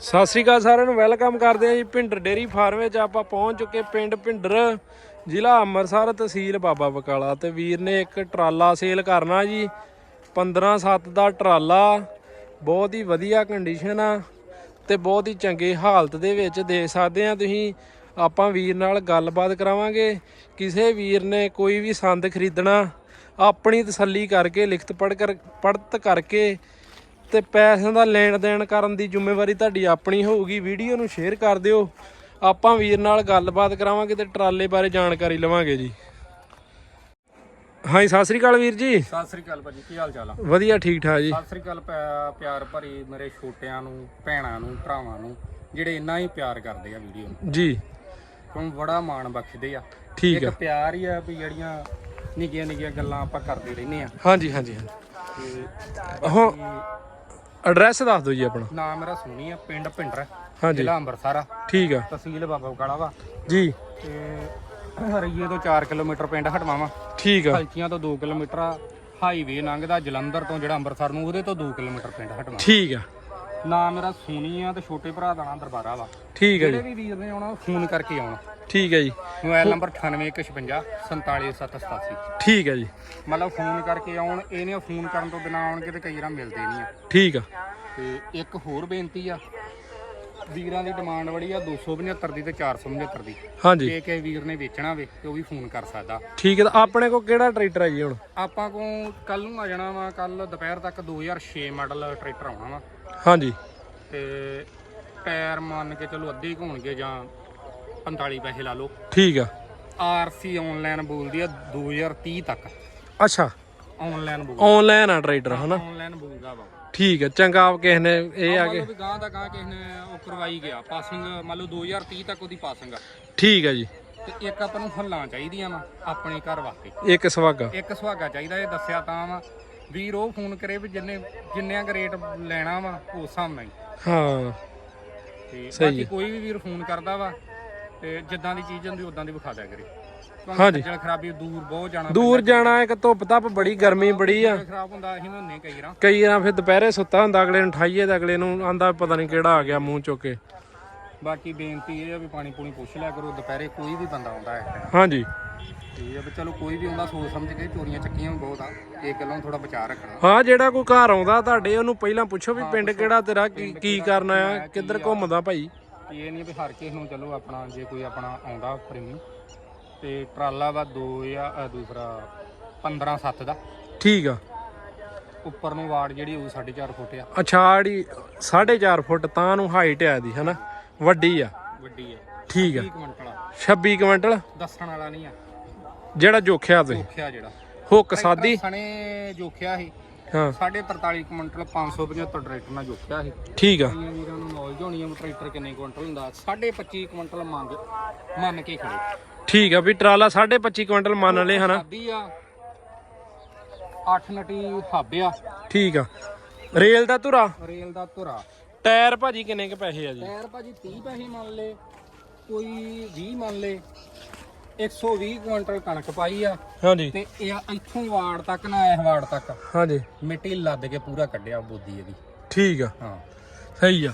ਸਤਿ ਸ੍ਰੀ ਅਕਾਲ ਸਾਰਿਆਂ ਨੂੰ, ਵੈਲਕਮ ਕਰਦੇ ਹਾਂ ਜੀ ਭਿੰਡਰ ਡੇਰੀ ਫਾਰਮ ਵਿੱਚ। ਆਪਾਂ ਪਹੁੰਚ ਚੁੱਕੇ ਪਿੰਡ ਭਿੰਡਰ, ਜ਼ਿਲ੍ਹਾ ਅੰਮ੍ਰਿਤਸਰ ਤਹਿਸੀਲ ਬਾਬਾ ਬਕਾਲਾ ਤੇ ਵੀਰ ਨੇ ਇੱਕ ਟਰਾਲਾ ਸੇਲ ਕਰਨਾ ਜੀ 15 7 ਦਾ ਟਰਾਲਾ, ਬਹੁਤ ਹੀ ਵਧੀਆ ਕੰਡੀਸ਼ਨ ਆ ਤੇ ਬਹੁਤ ਹੀ ਚੰਗੇ ਹਾਲਤ ਦੇ ਵਿੱਚ ਦੇ ਸਕਦੇ ਆ ਤੁਸੀਂ। ਆਪਾਂ ਵੀਰ ਨਾਲ ਗੱਲਬਾਤ ਕਰਾਵਾਂਗੇ, ਕਿਸੇ ਵੀਰ ਨੇ ਕੋਈ ਵੀ ਸੰਦ ਖਰੀਦਣਾ, ਆਪਣੀ ਤਸੱਲੀ ਕਰਕੇ, ਲਿਖਤ ਪੜ੍ਹ ਕਰ ਪੜਤ ਕਰਕੇ ਤੇ ਪੈਸਿਆਂ ਦਾ ਲੈਣ ਦੇਣ ਕਰਨ ਦੀ ਜ਼ਿੰਮੇਵਾਰੀ ਤੁਹਾਡੀ ਆਪਣੀ ਹੋਊਗੀ। ਵੀਡੀਓ ਨੂੰ ਸ਼ੇਅਰ ਕਰ ਦਿਓ। ਆਪਾਂ ਵੀਰ ਨਾਲ ਗੱਲਬਾਤ ਕਰਾਵਾਂਗੇ ਤੇ ਟਰਾਲੇ ਬਾਰੇ ਜਾਣਕਾਰੀ ਲਵਾਂਗੇ ਜੀ। ਹਾਂਜੀ ਸਤਿ ਸ੍ਰੀ ਅਕਾਲ ਵੀਰ ਜੀ। ਸਤਿ ਸ੍ਰੀ ਅਕਾਲ ਭਾਜੀ ਕੀ ਹਾਲ ਚਾਲ ਆ? ਵਧੀਆ ਠੀਕ ਠਾਕ ਜੀ। ਸਤਿ ਸ੍ਰੀ ਅਕਾਲ ਪਿਆ- ਪਿਆਰ ਭਰੀ ਮੇਰੇ ਛੋਟਿਆਂ ਨੂੰ ਭੈਣਾਂ ਨੂੰ ਭਰਾਵਾਂ ਨੂੰ ਜਿਹੜੇ ਇੰਨਾ ਹੀ ਪਿਆਰ ਕਰਦੇ ਆ ਵੀਡੀਓ ਨੂੰ। ਜੀ। ਕਿਉਂ ਬੜਾ ਮਾਣ ਬਖਸ਼ਦੇ ਆ। ਠੀਕ ਇੱਕ ਆ। ਪਿਆਰ ਹੀ ਆ ਵੀ ਜਿਹੜੀਆਂ ਨਿੱਕੀਆਂ ਨਿੱਕੀਆਂ ਗੱਲਾਂ ਆਪਾਂ ਕਰਦੇ ਰਹਿੰਦੇ ਆ। ਹਾਂਜੀ ਹਾਂਜੀ ਹਾਂ ਐਡਰੈਸ ਦੱਸ ਦਿਓ ਜੀ ਆਪਣਾ। ਨਾਮ ਮੇਰਾ ਸੋਨੀ ਆ ਪਿੰਡ ਭਿੰਡਰ ਹਾਂਜੀ। ਜ਼ਿਲ੍ਹਾ ਅੰਮ੍ਰਿਤਸਰ ਆ। ਠੀਕ ਆ। ਤਹਿਸੀਲ ਬਾਬਾ ਬਕਾਲਾ ਵਾ। ਜੀ। ਤੇ ਹਰੀਏ ਤੋਂ 4 ਕਿਲੋਮੀਟਰ ਪਿੰਡ ਹਟਵਾ ਵਾ ਠੀਕ ਆ। ਹਲਚੀਆਂ ਤੋਂ 2 ਕਿਲੋਮੀਟਰ ਆ। ਹਾਈਵੇ ਲੰਘਦਾ ਜਲੰਧਰ ਤੋਂ ਜਿਹੜਾ ਅੰਮ੍ਰਿਤਸਰ ਨੂੰ ਉਹਦੇ ਤੋਂ 2 ਕਿਲੋਮੀਟਰ ਪਿੰਡ ਹਟਵਾ ਠੀਕ ਆ। ਨਾਮ ਮੇਰਾ ਸੋਨੀ ਆ ਤੇ ਛੋਟੇ ਭਰਾ ਦਾ ਨਾਮ ਦਰਬਾਰਾ ਵਾ। ਠੀਕ ਆ ਜਿਹੜੇ ਵੀ ਵੀਰ ਨੇ ਆਉਣਾ ਫੋਨ ਕਰਕੇ ਆਉਣਾ। ਠੀਕ ਆ ਜੀ। ਮੋਬਾਈਲ ਨੰਬਰ 9856 47787 ਠੀਕ ਆ ਜੀ। ਮਤਲਬ ਫੋਨ ਕਰਕੇ ਆਉਣ ਇਹਨੇ ਫੋਨ ਕਰਨ ਤੋਂ ਬਿਨਾ ਆਉਣਗੇ ਤੇ ਕਈ ਵਾਰ ਮਿਲਦੇ ਨਹੀਂ ਆ। ਠੀਕ ਆ। ਤੇ ਇੱਕ ਹੋਰ ਬੇਨਤੀ ਆ ਵੀਰਾਂ ਦੀ ਡਿਮਾਂਡ ਬੜੀ ਆ 275 ਦੀ ਤੇ 475 ਦੀ। ਹਾਂਜੀ। ਜੇ ਕਿਸੇ ਵੀਰ ਨੇ ਵੇਚਣਾ ਵੇ ਤੇ ਉਹ ਵੀ ਫੋਨ ਕਰ ਸਕਦਾ। ਠੀਕ ਆ ਤਾਂ ਆਪਣੇ ਕੋਲ ਕਿਹੜਾ ਟਰੈਕਟਰ ਆ ਜੀ ਹੁਣ? ਆਪਾਂ ਕੋ ਕੱਲ ਨੂੰ ਆ ਜਾਣਾ ਵਾ ਕੱਲ ਦੁਪਹਿਰ ਤੱਕ 2006 ਮਾਡਲ ਟਰੈਕਟਰ ਆਉਣਾ ਵਾ। ਹਾਂਜੀ। ਤੇ ਟਾਇਰ ਮੰਨ ਕੇ ਚਲੋ ਅੱਧੇ ਕੁ ਹੋਣਗੇ ਜਾਂ 45 ਪੈਸੇ ਲਾ ਲਓ। ਠੀਕ ਆ। ਆਰਸੀ ਆਨਲਾਈਨ ਬੋਲਦੀ ਆ 2030 ਤੱਕ। ਅੱਛਾ। ਆਨਲਾਈਨ ਬੋਲ ਆਨਲਾਈਨ ਆ ਟਰੈਕਟਰ ਹਨਾ? ਆਨਲਾਈਨ ਬੋਲਦਾ ਵਾ। ਠੀਕ ਆ ਚੰਗਾ ਆਪ ਕਿਸੇ ਨੇ ਇਹ ਆ ਕੇ ਵੀ ਗਾਂ ਦਾ ਗਾਂ ਕਿਸੇ ਨੇ ਉਹ ਕਰਵਾਈ ਗਿਆ ਪਾਸਿੰਗ ਮੰਨ ਲਓ 2030 ਤੱਕ ਉਹਦੀ ਪਾਸਿੰਗ ਆ। ਠੀਕ ਆ ਜੀ। ਤੇ ਇੱਕ ਆਪਾਂ ਨੂੰ ਹੱਲਾਂ ਚਾਹੀਦੀਆਂ ਵਾ ਆਪਣੇ ਘਰ ਵਾਸਤੇ। ਇੱਕ ਸਵਾਗਾ ਇੱਕ ਸੁਹਾਗਾ ਚਾਹੀਦਾ ਇਹ ਦੱਸਿਆ ਤਾਂ ਵਾ। ਵੀਰ ਉਹ ਫੋਨ ਕਰੇ ਵੀ ਜਿੰਨੇ ਜਿੰਨਿਆਂ ਕ ਰੇਟ ਲੈਣਾ ਵਾ ਉਸ ਹਿਸਾਬ ਨਾਲ ਹੀ। ਹਾਂ। ਤੇ ਬਾਕੀ ਹੈ। ਕੋਈ ਵੀ ਵੀਰ ਫੋਨ ਕਰਦਾ ਵਾ ਤੇ ਜਿੱਦਾਂ ਦੀ ਚੀਜ਼ ਹੁੰਦੀ ਉਦਾਂ ਦੀ ਵਿਖਾ ਦਿਆ ਕਰੇ। ਕਿਉਂਕਿ ਹਾਂਜੀ। ਖੱਜਲ ਖਰਾਬੀ ਦੂਰ ਬਹੁਤ ਜਾਣਾ ਦੂਰ ਜਾਣਾ ਇੱਕ ਧੁੱਪ ਧੱਪ ਬੜੀ ਗਰਮੀ ਬੜੀ ਆ। ਖਰਾਬ ਹੁੰਦਾ ਅਸੀਂ ਹੁੰਨੇ ਕਈ ਰਾਂ ਕਈ ਵਾਰ ਫਿਰ ਦੁਪਹਿਰੇ ਸੁੱਤਾ ਹੁੰਦਾ ਅਗਲੇ ਨੂੰ ਠਾਈਏ ਤੇ ਅਗਲੇ ਨੂੰ ਆਂਦਾ ਪਤਾ ਨਹੀਂ ਕਿਹੜਾ ਆ ਗਿਆ ਮੂੰਹ ਚੁੱਕ ਕੇ। ਬਾਕੀ ਬੇਨਤੀ ਇਹ ਆ ਵੀ ਪਾਣੀ ਪੂਣੀ ਪੁੱਛ ਲਿਆ ਕਰੋ ਦੁਪਹਿਰੇ ਕੋਈ ਵੀ ਬੰਦਾ ਆਉਂਦਾ ਹੈ। ਹਾਂਜੀ। ਇਹ ਆ ਵੀ ਚਲੋ ਕੋਈ ਵੀ ਆਉਂਦਾ ਸੋਚ ਸਮਝ ਕੇ ਚੋਰੀਆਂ ਚੱਕੀਆਂ ਵੀ ਬਹੁਤ ਆ ਇਹ ਗੱਲਾਂ ਥੋੜਾ ਬਚਾ ਰੱਖਣਾ। ਹਾਂ ਜਿਹੜਾ ਕੋਈ ਘਰ ਆਉਂਦਾ ਤੁਹਾਡੇ ਉਹਨੂੰ ਪਹਿਲਾਂ ਪੁੱਛੋ ਵੀ ਪਿੰਡ ਕਿਹੜਾ ਤੇਰਾ ਕੀ ਕੀ ਕਰਨਾ ਆ ਕਿੱਧਰ ਘੁੰਮਦਾ ਭਾਈ? ਵੀ ਇਹ ਨਹੀਂ ਵੀ ਹਰ ਕਿਸੇ ਨੂੰ ਚਲੋ ਆਪਣਾ ਜੇ ਕੋਈ ਆਪਣਾ ਆਉਂਦਾ ਪ੍ਰੇਮੀ ਤੇ ਟਰਾਲਾ ਵਾ 2 ਜਾਂ ਅ, ਦੂਸਰਾ 15 7 ਦਾ। ਠੀਕ ਆ। ਉੱਪਰ ਨੂੰ ਵਾਰਡ ਜਿਹੜੀ ਉਹ 4.5 ਫੁੱਟ ਆ। ਅਛਾੜੀ 4.5 ਫੁੱਟ ਤਾਂ ਨੂੰ ਹਾਈਟ ਆ ਦੀ ਹਨਾ? ਵੱਡੀ ਆ। ਵੱਡੀ ਆ। ਠੀਕ ਆ। 30 ਕੁਇੰਟਲ ਆ। 26 ਕੁਇੰਟਲ? ਦੱਸਣ ਵਾਲਾ ਨਹੀਂ ਆ। ਜਿਹੜਾ ਜੋਖਿਆ ਤੇ? ਜੋਖਿਆ ਜਿਹੜਾ। ਹੁੱਕ ਸਾਦੀ? ਸਣੇ ਜੋਖਿਆ ਸੀ। ਹਾਂ। 43 ਕੁਇੰਟਲ 575 ਟਰੈਕਟਰ ਨਾਲ ਜੋਖਿਆ ਸੀ ਠੀਕ ਆ। ਕਈਆਂ ਵੀਰਾਂ ਨੂੰ ਨੌਲੇਜ ਹੋਣੀ ਆ ਵੀ ਟਰੈਕਟਰ ਕਿੰਨੇ ਕੁਇੰਟਲ ਹੁੰਦਾ। 25 ਕੁਇੰਟਲ ਮੰਗ ਮੰਨ ਕੇ ਖੜੇ। ਠੀਕ ਆ ਵੀ ਟਰਾਲਾ 25 ਕੁਇੰਟਲ ਮੰਨ ਲਏ ਹਨਾ? ਸਾਦੀ ਆ 8 ਨਟੀ ਠੀਕ ਆ। ਰੇਲ ਦਾ ਧੁਰਾ? ਰੇਲ ਦਾ ਧੁਰਾ। ਟਾਇਰ ਭਾਜੀ ਕਿੰਨੇ ਕ ਪੈਸੇ ਆ ਜੀ? ਟਾਇਰ ਭਾਜੀ 30 ਪੈਸੇ ਮੰਨ ਲੇ ਕੋਈ 20 ਮੰਨ ਲੇ 120 ਕੁਇੰਟਲ ਕਣਕ ਪਾਈ ਆ। ਹਾਂਜੀ। ਤੇ ਇਹ ਇੱਥੋਂ ਵਾੜ ਤੱਕ ਨਾ ਇਸ ਵਾੜ ਤੱਕ। ਹਾਂਜੀ। ਮਿੱਟੀ ਲੱਦ ਕੇ ਪੂਰਾ ਕੱਢਿਆ ਬੋਦੀ ਇਹਦੀ। ਠੀਕ ਆ। ਹਾਂ। ਸਹੀ ਆ।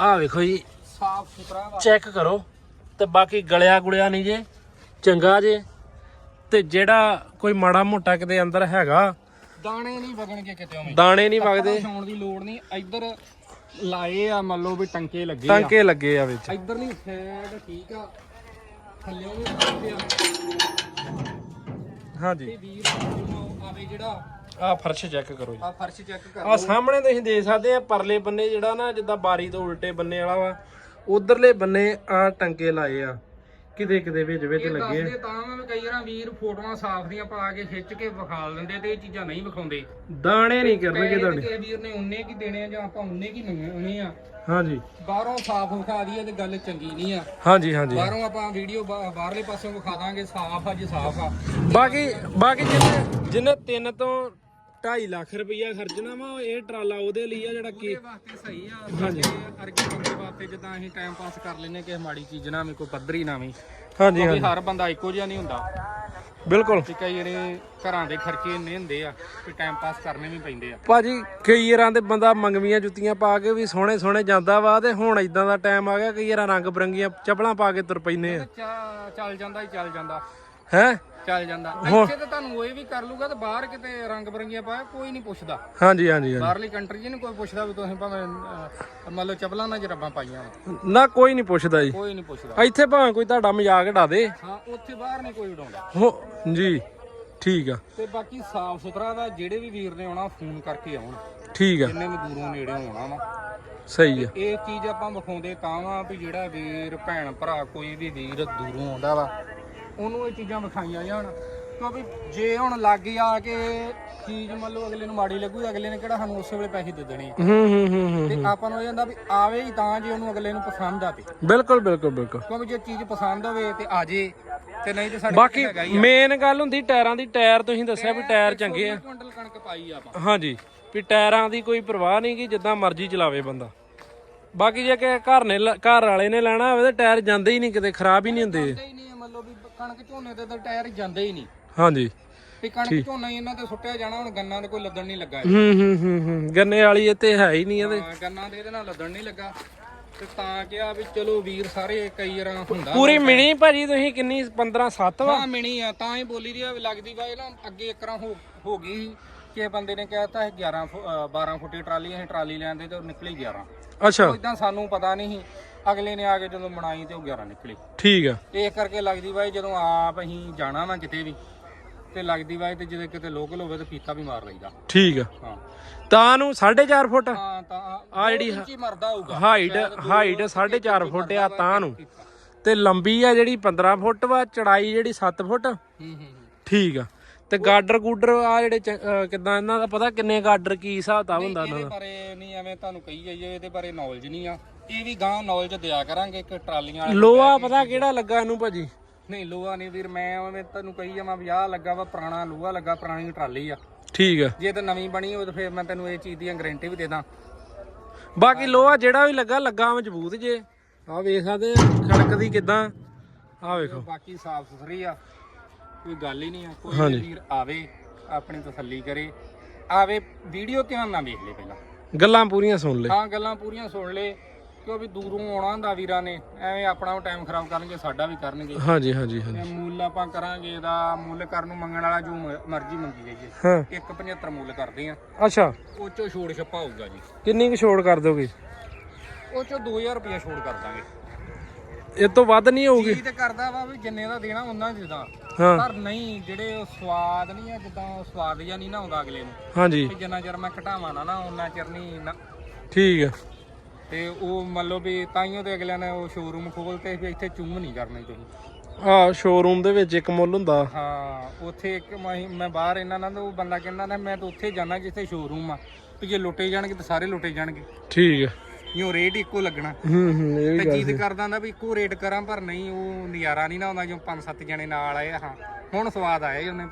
ਆ ਵੇਖੋ ਜੀ। ਸਾਫ਼ ਸੁਥਰਾ ਵਾ। ਚੈੱਕ ਕਰੋ। ਤੇ ਬਾਕੀ ਗਲਿਆ ਗੁਲਿਆ ਨਹੀਂ ਜੇ। ਚੰਗਾ ਜੇ। ਤੇ ਜਿਹੜਾ ਕੋਈ ਮਾੜਾ ਮੋਟਾ ਕਿਤੇ ਅੰਦਰ ਹੈਗਾ ਦਾਣੇ ਨਹੀਂ ਵਗਣਗੇ ਕਿਤੇ ਉਵੇਂ। ਦਾਣੇ ਨਹੀਂ ਵਗਦੇ। ਛਾਉਣ ਦੀ ਲੋੜ ਨਹੀਂ। ਇੱਧਰ ਲਾਏ ਆ ਮੰਨ ਲਓ ਵੀ ਟੰਕੇ ਲੱਗੇ ਆ। ਟਾਂਕੇ ਲੱਗੇ ਆ ਵਿੱਚ। ਇੱਧਰਲੀ ਸਾਈਡ ਠੀਕ ਆ। ਥੱਲੇ ਵੀ ਲੱਗੇ ਆ। ਹਾਂਜੀ। ਤੇ ਵੀਰ ਜਦੋਂ ਆਵੇ ਜਿਹੜਾ ਆ ਫਰਸ਼ ਚੈੱਕ ਕਰੋ ਜੀ। ਆ ਫਰਸ਼ ਚੈੱਕ ਕਰ ਆ ਸਾਹਮਣੇ ਤੁਸੀਂ ਦੇਖ ਸਕਦੇ ਆ ਪਰਲੇ ਬੰਨੇ ਜਿਹੜਾ ਨਾ ਜਿੱਦਾਂ ਬਾਰੀ ਤੋਂ ਉਲਟੇ ਬੰਨੇ ਵਾਲਾ ਵਾ ਉਧਰਲੇ ਬੰਨੇ ਆ ਟੰਕੇ ਲਾਏ ਆ। ਕਿਤੇ ਕਿਤੇ ਵਿੱਚ ਵਿੱਚ ਇਹ ਲੱਗੇ ਆ। ਦੱਸਦੇ ਤਾਂ ਵੀ ਕਈ ਵਾਰ ਵੀਰ ਫੋਟੋਆਂ ਸਾਫ਼ ਦੀਆਂ ਪਾ ਕੇ ਖਿੱਚ ਕੇ ਵਿਖਾ ਦਿੰਦੇ ਤੇ ਇਹ ਚੀਜ਼ਾਂ ਨਹੀਂ ਵਿਖਾਉਂਦੇ। ਦਾਣੇ ਨਹੀਂ ਕਰਨਗੇ ਪੈਸੇ ਤੁਹਾਡੇ। ਤੇ ਵੀਰ ਨੇ ਉਨੇ ਕੀ ਦੇਣੇ ਆ ਜਾਂ ਆਪਾਂ ਉਨੇ ਕੀ ਮੰਗਣੇ ਆ। ਹਾਂਜੀ। ਬਾਹਰੋਂ ਸਾਫ਼ ਵਿਖਾ ਦਈਏ ਤੇ ਗੱਲ ਚੰਗੀ ਨਹੀਂ ਆ। ਹਾਂਜੀ ਹਾਂਜੀ। ਬਾਹਰੋਂ ਆਪਾਂ ਵੀਡੀਓ ਬਾਹਰਲੇ ਪਾਸਿਓਂ ਵਿਖਾ ਦਾਂਗੇ ਸਾਫ਼ ਆ ਜੀ ਸਾਫ਼ ਆ। ਬਾਕੀ ਬਾਕੀ ਜਿਹਨੇ ਜਿਹਨੇ 3 ਤੋਂ 2.5 ਲੱਖ ਰੁਪਈਆ ਖਰਚਣਾ ਵਾ ਇਹ ਟਰਾਲਾ ਉਹਦੇ ਲਈ ਆ ਜਿਹੜਾ ਕੀ ਉਹਦੇ ਵਾਸਤੇ ਸਹੀ ਆ ਹਾਂਜੀ। ਅਰਗੇ ਬੰਦੇ ਵਾਸਤੇ ਜਿੱਦਾਂ ਅਸੀਂ ਟਾਈਮ ਪਾਸ ਕਰ ਲੈਨੇ ਕਿਸੇ ਮਾੜੀ ਚੀਜ਼ ਨਾ ਵੀ ਕੋਈ ਪੱਧਰੀ ਨਾ ਵੀ। ਹਾਂਜੀ ਕਿਉਂਕਿ ਹਾਂਜੀ। ਹਰ ਬੰਦਾ ਇੱਕੋ ਜਿਹਾ ਨਹੀਂ ਹੁੰਦਾ। ਬਿਲਕੁਲ। ਤੇ ਕਈ ਜਿਹੜੇ ਘਰਾਂ ਦੇ ਖਰਚੇ ਇੰਨੇ ਹੁੰਦੇ ਆ ਕਿ ਟਾਈਮ ਪਾਸ ਕਰਨੇ ਵੀ ਪੈਂਦੇ ਆ। ਭਾਜੀ ਕਈ ਵਾਰਾਂ ਤੇ ਬੰਦਾ ਮੰਗਵੀਆਂ ਜੁੱਤੀਆਂ ਪਾ ਕੇ ਵੀ ਸੋਹਣੇ ਸੋਹਣੇ ਜਾਂਦਾ ਵਾ ਤੇ ਹੁਣ ਇਦਾਂ ਦਾ ਟਾਈਮ ਆ ਗਿਆ ਕਈ ਵਾਰਾਂ ਰੰਗ ਬਰੰਗੀਆਂ ਚੱਪਲਾਂ ਪਾ ਕੇ ਤੁਰ ਪੈਨੇ ਆ। ਚਾ- ਚੱਲ ਜਾਂਦਾ ਹੀ ਚੱਲ ਜਾਂਦਾ। ਹੈ ਚੱਲ ਜਾਂਦਾ। ਇੱਥੇ ਤਾਂ ਤੁਹਾਨੂੰ ਇਹ ਵੀ ਕਰ ਲੂਗਾ ਤੇ ਬਾਹਰ ਕਿਤੇ ਰੰਗ ਬਰੰਗੀਆਂ ਪਾਇਆ ਕੋਈ ਨਹੀਂ ਪੁੱਛਦਾ। ਹਾਂਜੀ ਹਾਂਜੀ ਬਾਹਰਲੀ ਕੰਟਰੀ 'ਚ ਨਹੀਂ ਕੋਈ ਪੁੱਛਦਾ ਵੀ ਤੁਸੀਂ ਭਾਵੇਂ ਮੰਨ ਲਓ ਚਪਲਾਂ ਨਾਲ ਜਰਾਬਾਂ ਪਾਈਆਂ। ਨਾ। ਕੋਈ ਨਹੀਂ ਪੁੱਛਦਾ ਜੀ। ਕੋਈ ਨਹੀਂ ਪੁੱਛਦਾ। ਇੱਥੇ ਭਾਵੇਂ ਕੋਈ ਤੁਹਾਡਾ ਮਜ਼ਾਕ ਢਾ ਦੇ। ਹਾਂ ਉੱਥੇ ਬਾਹਰ ਨਹੀਂ ਕੋਈ ਉਡਾਉਂਦਾ। ਹੋ ਜੀ ਠੀਕ ਆ। ਤੇ ਬਾਕੀ ਸਾਫ਼ ਸੁਥਰਾ ਦਾ ਜਿਹੜੇ ਵੀ ਵੀਰ ਨੇ ਆਉਣਾ ਫੋਨ ਕਰਕੇ ਆਉਣ। ਠੀਕ ਆ। ਜਿੰਨੇ ਵੀ ਦੂਰੋਂ ਨੇੜੇ ਆਉਣਾ ਵਾ। ਸਹੀ ਆ। ਇਹ ਚੀਜ਼ ਆਪਾਂ ਵਿਖਾਉਂਦੇ ਤਾਂ ਵਾ ਵੀ ਜਿਹੜਾ ਵੀਰ ਭੈਣ ਭਰਾ ਕੋਈ ਵੀ ਵੀਰ ਦੂਰੋਂ ਆਉਂਦਾ ਵਾ। ਉਹਨੂੰ ਇਹ ਚੀਜ਼ਾਂ ਵਿਖਾਈਆਂ ਜਾਣ। ਕਿਉਂਕਿ ਜੇ ਹੁਣ ਲਾਗੇ ਆ ਕੇ ਚੀਜ਼ ਮੰਨ ਲਓ ਅਗਲੇ ਨੂੰ ਮਾੜੀ ਲੱਗੂ ਅਗਲੇ ਨੇ ਕਿਹੜਾ ਸਾਨੂੰ ਉਸੇ ਵੇਲੇ ਪੈਸੇ ਦੇ ਦੇਣੇ ਆ। ਹੂੰ ਹੂੰ ਹੂੰ ਹੂੰ ਤੇ ਆਪਾਂ ਨੂੰ ਇਹ ਜਾਂਦਾ ਵੀ ਆਵੇ ਹੀ ਤਾਂ ਜੇ ਉਹਨੂੰ ਅਗਲੇ ਨੂੰ ਪਸੰਦ ਆਵੇ। ਬਿਲਕੁਲ ਬਿਲਕੁਲ ਬਿਲਕੁਲ। ਕਿਉਂਕਿ ਜੇ ਚੀਜ਼ ਪਸੰਦ ਹੋਵੇ ਤੇ ਆ ਜੇ ਤੇ ਨਹੀਂ ਤੇ ਸਾਡੇ ਬਾਕੀ ਹੈਗਾ ਹੀ ਆ। ਮੇਨ ਗੱਲ ਹੁੰਦੀ ਟਾਇਰਾਂ ਦੀ ਟਾਇਰ ਤੁਸੀਂ ਦੱਸਿਆ ਵੀ ਟਾਇਰ ਚੰਗੇ ਆ। ਵੀਹ ਕੁਇੰਟਲ ਕਣਕ ਪਾਈ ਆ ਆਪਾਂ। ਹਾਂਜੀ ਵੀ ਟਾਇਰਾਂ ਦੀ ਕੋਈ ਪਰਵਾਹ ਨਹੀਂ ਕਿ ਜਿੱਦਾਂ ਮਰਜ਼ੀ ਚਲਾਵੇ ਬੰਦਾ। ਬਾਕੀ ਜੇ ਕਿ ਘਰ ਨੇ ਲ- ਘਰ ਵਾਲੇ ਨੇ ਲੈਣਾ ਹੋਵੇ ਤਾਂ ਟਾਇਰ ਜਾਂਦੇ ਹੀ ਨਹੀਂ ਕਿਤੇ ਖਰਾਬ ਹੀ ਨਹੀਂ ਹੁੰਦੇ। ਹੀ ਨਹੀਂ ਮੰਨ ਲਓ ਵੀ ਕਣਕ ਝੋਨੇ ਤੇ ਤਾਂ ਟਾਇਰ ਜਾਂਦੇ ਹੀ ਨਹੀਂ। ਹਾਂਜੀ। ਵੀ ਕਣਕ ਝੋਨਾ ਹੀ ਇਹਨਾਂ ਤੇ ਸੁੱਟਿਆ ਜਾਣਾ ਹੁਣ ਗੰਨਾਂ ਦੇ ਕੋਈ ਲੱਦਣ ਨਹੀਂ ਲੱਗਾ ਹੂੰ ਹੂੰ ਹੂੰ ਹੂੰ। ਗੰਨੇ ਵਾਲੀ ਇਹ ਤੇ ਹੈ ਹੀ ਨਹੀਂ ਇਹਦੇ। ਹਾਂ, ਗੰਨਾਂ ਦੇ ਇਹਦੇ ਨਾਲ ਲੱਦਣ ਨਹੀਂ ਲੱਗਾ। ਤੇ ਤਾਂ ਕਿਹਾ ਵੀ ਚਲੋ ਵੀਰ ਸਾਰੇ ਕਈ ਵਾਰ ਹੁੰਦਾ। ਪੂਰੀ ਮਿਣੀ ਭਾਜੀ ਤੁਸੀਂ ਕਿੰਨੀ 15 7 ਵਾ? ਹਾਂ ਮਿਣੀ ਆ ਤਾਂ ਹੀ ਬੋਲੀ ਦੀ ਆ ਵੀ ਲੱਗਦੀ ਵਾ ਇਹ ਨਾ ਅੱਗੇ ਇੱਕ ਰਾਂ ਹੋ ਹੋ ਗਈ ਸੀ। ਕਿ ਬੰਦੇ ਨੇ ਕਹਿਤਾ ਹੈ 11 ਫੁ- ਅ, 12 ਫੁੱਟੀ ਟਰਾਲੀ ਅਸੀਂ ਟਰਾਲੀ ਲੈਂਦੇ ਤੇ ਉਹ ਨਿਕਲੀ 11 ਅੱਛਾ। ਇਦਾਂ ਸਾਨੂੰ ਪਤਾ ਨਹੀਂ ਸੀ। ਅਗਲੇ ਨੇ ਆ ਕੇ ਜਦੋਂ ਬਣਾਈ ਤੇ ਉਹ 11 ਨਿਕਲੀ। ਠੀਕ ਆ। ਇਸ ਕਰਕੇ ਲੱਗਦੀ ਇਹ ਜਦੋਂ ਆਪ ਅਸੀਂ ਜਾਣਾ ਨਾ ਕਿਤੇ ਵੀ ਤੇ ਲੱਗਦੀ ਇਹ ਤੇ ਜਦੋਂ ਕਿਤੇ ਲੋਕਲ ਹੋਵੇ ਤੇ ਫੀਤਾ ਵੀ ਮਾਰ ਲਈਦਾ। ਠੀਕ ਆ। ਹਾਂ। ਤਾਂ ਨੂੰ 4.5 ਫੁੱਟ? ਹਾਂ ਤਾਂ ਆ ਜਿਹੜੀ ਇੰਚੀ ਮਰਦਾ ਹੋਊਗਾ। ਹਾਈਟ ਹਾਈਟ 4.5 ਫੁੱਟ ਆ ਤਾਂ ਨੂੰ। ਤੇ ਲੰਬੀ ਆ ਜਿਹੜੀ 15 ਫੁੱਟ ਵਾ ਚੜਾਈ ਜਿਹੜੀ 7 ਫੁੱਟ? ਹੂੰ ਹੂੰ ਠੀਕ ਆ। ਤੇ ਗਾਡਰ ਗੂਡਰ ਆ ਜਿਹੜੇ ਕਿੱਦਾਂ ਇਹਨਾਂ ਦਾ ਪਤਾ ਕਿੰਨੇ ਗਾਡਰ ਕੀ ਹਿਸਾਬ ਤਾਂ ਹੁੰਦਾ ਇਹਨਾਂ ਦਾ? ਬਾਰੇ ਨਹੀਂ ਐਵੇਂ ਤੁਹਾਨੂੰ ਕਹੀ ਜਾਈਏ ਇਹਦੇ ਬਾਰੇ ਨੌਲੇਜ ਨਹੀਂ ਆ। ਇਹ ਵੀ ਗਾਂ ਨੌਲੇਜ ਦਿਆ ਕਰਾਂਗੇ ਕਿ ਟਰਾਲੀਆਂ ਵਾਲੇ ਲੋਹਾ ਪਤਾ ਕਿਹੜਾ ਲੱਗਾ ਇਹਨੂੰ ਭਾਜੀ? ਨਹੀਂ ਲੋਹਾ ਨਹੀਂ ਵੀਰ ਮੈਂ ਐਵੇਂ ਤੁਹਾਨੂੰ ਕਹੀ ਜਾਵਾਂ ਵੀ ਆਹ ਲੱਗਾ ਵਾ ਪੁਰਾਣਾ ਲੋਹਾ ਲੱਗਾ ਪੁਰਾਣੀ ਟਰਾਲੀ ਆ। ਠੀਕ ਆ। ਜੇ ਤਾਂ ਨਵੀਂ ਬਣੀ ਹੋਵੇ ਤਾਂ ਫਿਰ ਮੈਂ ਤੈਨੂੰ ਇਹ ਚੀਜ਼ ਦੀ ਗਾਰੰਟੀ ਵੀ ਦੇ ਦਾਂ। ਬਾਕੀ ਲੋਹਾ ਜਿਹੜਾ ਵੀ ਲੱਗਾ ਲੱਗਾ ਮਜ਼ਬੂਤ ਜੇ। ਆ ਵੇਖ ਸਕਦੇ ਆ ਖੜਕਦੀ ਕਿਦਾਂ? ਆ ਵੇਖੋ। ਬਾਕੀ ਸਾਫ਼ ਸੁਥਰੀ ਆ ਕੋਈ ਗੱਲ ਹੀ ਨਹੀਂ ਆ ਕੋਈ ਹਾਂਜੀ। ਵੀਰ ਆਵੇ ਆਪਣੀ ਤਸੱਲੀ ਕਰੇ। ਆਵੇ ਵੀਡੀਓ ਧਿਆਨ ਨਾਲ ਵੇਖ ਲੈ ਪਹਿਲਾਂ। ਗੱਲਾਂ ਪੂਰੀਆਂ ਸੁਣ ਲੈ। ਹਾਂ ਗੱਲਾਂ ਪੂਰੀਆਂ ਸੁਣ ਲੈ। ਕਿਉਂ ਵੀ ਦੂਰੋਂ ਆਉਣਾ ਹੁੰਦਾ ਵੀਰਾਂ ਨੇ ਐਵੇਂ ਆਪਣਾ ਟਾਈਮ ਖਰਾਬ ਕਰਨਗੇ ਸਾਡਾ ਵੀ ਕਰਨਗੇ। ਹਾਂਜੀ ਹਾਂਜੀ ਹਾਂਜੀ। ਤੇ ਮੁੱਲ ਆਪਾਂ ਕਰਾਂਗੇ ਇਹਦਾ ਮੁੱਲ ਕਰਨ ਨੂੰ ਮੰਗਣ ਵਾਲਾ ਜੋ ਮ- ਮਰਜ਼ੀ ਮੰਗੀ ਜਾਈਏ। ਹਾਂ। 175 ਮੁੱਲ ਕਰਦੇ ਆ। ਅੱਛਾ। ਉਹ ਚੋਂ ਛੋੜ ਛੱਪਾ ਹੋਊਗਾ ਜੀ। ਕਿੰਨੀ ਕੁ ਛੋੜ ਕਰ ਦੋਗੇ? ਉਹ ਚੋਂ 2000 ਰੁਪਏ ਛੋੜ ਕਰ ਦਾਂਗੇ। ਇਹ ਤੋਂ ਵੱਧ ਨਹੀਂ ਹੋਊਗੀ? ਚੀਜ਼ ਤੇ ਕਰਦਾ ਵਾ ਵੀ ਜਿੰਨੇ ਦਾ ਦੇਣਾ ਉਹਨਾਂ ਦੀ ਦਾ। ਹਾਂ। ਪਰ ਨਹੀਂ ਜਿਹੜੇ ਉਹ ਸਵਾਦ ਨਹੀਂ ਆ ਜਿੱਦਾਂ ਉਹ ਸਵਾਦ ਜਾਂ ਨਹੀਂ ਨਾ ਆਉਂਦਾ ਅਗਲੇ ਨੂੰ। ਹਾਂਜੀ। ਜਿੰਨਾ ਚਿਰ ਮੈਂ ਘਟਾਵਾਂ ਨਾ ਨਾ ਉਹਨਾਂ ਚਿਰ ਨਹੀਂ ਨਾ। ਠੀਕ ਆ। ਤੇ ਉਹ ਮੰਨ ਲਓ ਵੀ ਤਾਈਓ ਤੇ ਅਗਲਿਆਂ ਨੇ ਉਹ ਸ਼ੋਰੂਮ ਖੋਲਤੇ ਵੀ ਇੱਥੇ ਚੂਮ ਨਹੀਂ ਕਰਨੀ ਤੁਸੀਂ। ਆ ਸ਼ੋਰੂਮ ਦੇ ਵਿੱਚ ਇੱਕ ਮੁੱਲ ਹੁੰਦਾ। ਹਾਂ ਉੱਥੇ ਇੱਕ ਮੈਂ ਮੈਂ ਬਾਹਰ ਇਹਨਾਂ ਨਾਲ ਉਹ ਬੰਦਾ ਕਹਿੰਦਾ ਨਾ ਮੈਂ ਤਾਂ ਉੱਥੇ ਜਾਣਾ ਜਿੱਥੇ ਸ਼ੋਰੂਮ ਆ। ਵੀ ਜੇ ਲੁੱਟੇ ਜਾਣਗੇ ਤਾਂ ਸਾਰੇ ਲੁੱਟੇ ਜਾਣਗੇ। ਠੀਕ ਆ ਇਉਂ ਰੇਟ ਇੱਕੋ ਲੱਗਣਾ। ਹੂੰ ਹੂੰ ਇਹ ਵੀ ਤੇ ਗੱਲ ਜਿੱਦ ਕਰਦਾ ਹੁੰਦਾ ਵੀ ਇੱਕੋ ਰੇਟ ਕਰਾਂ ਪਰ ਨਹੀਂ ਉਹ ਨਜ਼ਾਰਾ ਨਹੀਂ ਨਾ ਆਉਂਦਾ ਜੋ ਪੰਜ ਸੱਤ ਜਣੇ ਨਾਲ ਆਏ ਹਾਂ ਹੁਣ ਸਵਾਦ ਆਇਆ ਜੀ ਉਹਨੇ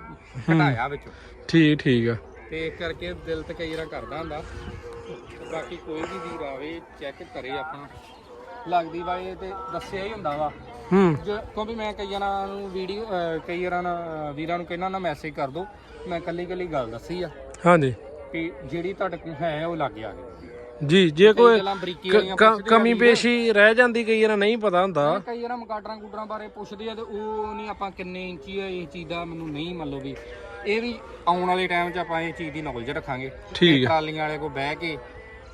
ਘਟਾਇਆ ਵਿੱਚੋਂ। ਠੀਕ ਠੀਕ ਆ। ਤੇ ਇਸ ਕਰਕੇ ਦਿਲ ਤੇ ਕਈ ਵਾਰ ਕਰਦਾ ਹੁੰਦਾ। ਬਾਕੀ ਕੋਈ ਵੀ ਵੀਰ ਆਵੇ ਚੈੱਕ ਕਰੇ ਆਪਣਾ। ਲੱਗਦੀ ਵਾ ਇਹ ਤੇ ਦੱਸਿਆ ਹੀ ਹੁੰਦਾ ਵਾ। ਹੂੰ। ਜੋ ਕਿਉਂਕਿ ਮੈਂ ਕਈਆਂ ਨੂੰ ਵੀਡੀਓ ਕਈ ਵਾਰਾਂ ਨਾ ਵੀਰਾਂ ਨੂੰ ਕਹਿੰਦਾ ਨਾ ਮੈਸੇਜ ਕਰ ਦੋ। ਮੈਂ ਕੱਲੀ ਕੱਲੀ ਗੱਲ ਦੱਸੀ ਆ ਹਾਂਜੀ। ਕਿ ਜਿਹੜੀ ਤੁਹਾਡੇ ਕੋਲ ਹੈ ਉਹ ਲੱਗ ਆ ਗਈ ਜੀ ਜੇ ਕੋਈ ਗੱਲਾਂ ਬਰੀਕੀ ਵਾਲੀਆਂ ਕ- ਪੁੱਛਦੇ ਕਮੀ ਪੇਸ਼ੀ ਰਹਿ ਜਾਂਦੀ ਕਈ ਵਾਰ ਨਹੀਂ ਪਤਾ ਹੁੰਦਾ। ਕਈ ਵਾਰ ਮਕਾਟਰਾਂ ਕੁਟਰਾਂ ਬਾਰੇ ਪੁੱਛਦੇ ਆ ਤੇ ਉਹ ਨਹੀਂ ਆਪਾਂ ਕਿੰਨੇ ਇੰਚੀ ਆ ਇਹ ਚੀਜ਼ ਦਾ ਮੈਨੂੰ ਨਹੀਂ ਮੰਨ ਲਓ ਵੀ। ਇਹ ਵੀ ਆਉਣ ਵਾਲੇ ਟਾਈਮ 'ਚ ਆਪਾਂ ਇਹ ਚੀਜ਼ ਦੀ ਨੌਲੇਜ ਰੱਖਾਂਗੇ। ਠੀਕ ਹੈ ਟਰਾਲੀਆਂ ਵਾਲੇ ਕੋਲ ਬਹਿ ਕੇ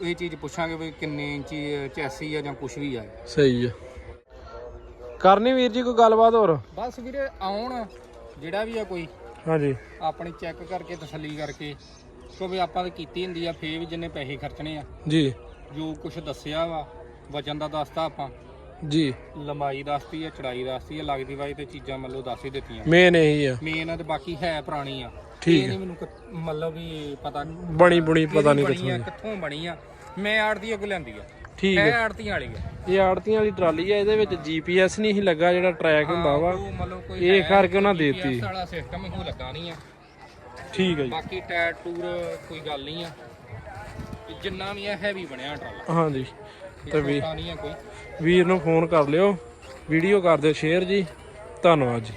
ਇਹ ਚੀਜ਼ ਪੁੱਛਾਂਗੇ ਵੀ ਕਿੰਨੇ ਇੰਚੀ ਚੈਸੀ ਆ ਜਾਂ ਕੁਝ ਵੀ ਆ। ਸਹੀ ਆ। ਕਰਨੀ ਵੀਰ ਜੀ ਕੋਈ ਗੱਲਬਾਤ ਹੋਰ? ਬਸ ਵੀਰੇ ਆਉਣ ਜਿਹੜਾ ਵੀ ਆ ਕੋਈ। ਹਾਂਜੀ। ਆਪਣੀ ਚੈੱਕ ਕਰਕੇ ਤਸੱਲੀ ਕਰਕੇ। ਕਿਉਂਕਿ ਆਪਾਂ ਤਾਂ ਕੀਤੀ ਹੁੰਦੀ ਆ ਫੇਰ ਵੀ ਜਿੰਨੇ ਪੈਸੇ ਖਰਚਣੇ ਆ। ਜੀ। ਜੋ ਕੁਝ ਦੱਸਿਆ ਵਾ ਵਜਨ ਦਾ ਦੱਸਤਾ ਆਪਾਂ। ਜੀ। ਲੰਬਾਈ ਦੱਸਤੀ ਆ ਚੜਾਈ ਦੱਸਤੀ ਆ ਲੱਗਦੀ ਵਾਈ ਤੇ ਚੀਜ਼ਾਂ ਮਤਲਬ ਦੱਸ ਹੀ ਦਿੱਤੀਆਂ। ਮੇਨ ਇਹੀ ਆ। ਮੇਨ ਤੇ ਬਾਕੀ ਹੈ ਪੁਰਾਣੀ ਆ। ਠੀਕ ਨਹੀਂ ਮੈਨੂੰ ਕ- ਮਤਲਬ ਵੀ ਪਤਾ ਬਣੀ ਬੁਣੀ ਪਤਾ ਨਹੀਂ ਕਿੱਥੋਂ ਆ ਦੀ। ਕਿੱਥੋਂ ਬਣੀ ਆ। ਮੈਂ ਆੜਦੀ ਅੱਗ ਲੈਂਦੀ ਆ। ਠੀਕ ਇਹ ਹੈ ਆੜਤੀਆਂ ਵਾਲੀ ਆ। ਇਹ ਆੜਤੀਆਂ ਵਾਲੀ ਟਰਾਲੀ ਆ ਇਹਦੇ ਵਿੱਚ ਜੀਪੀਐਸ ਨਹੀਂ ਸੀ ਲੱਗਾ ਜਿਹੜਾ ਟਰੈਕ ਹੁੰਦਾ ਵਾ। ਇਹ ਹੈ ਕਰਕੇ ਉਹਨਾਂ ਦੇਤੀ। GPS ਵਾਲਾ ਸਿਸਟਮ ਹੀ ਲੱਗਾ ਨਹੀਂ ਆ। ਠੀਕ ਹੈ ਜੀ। ਬਾਕੀ ਟਾਇਰ ਟੂਰ ਕੋਈ ਗੱਲ ਨਹੀਂ ਆ। ਜਿੰਨਾ ਵੀ ਆ ਹੈਵੀ ਬਣਿਆ ਟਰਾਲਾ। ਹਾਂਜੀ ਤੇ ਵੀ ਵੀਰ ਨੂੰ ਫੋਨ ਕਰ ਲਿਓ ਵੀਡੀਓ ਕਰ ਦਿਓ ਸ਼ੇਅਰ ਜੀ। ਧੰਨਵਾਦ ਜੀ।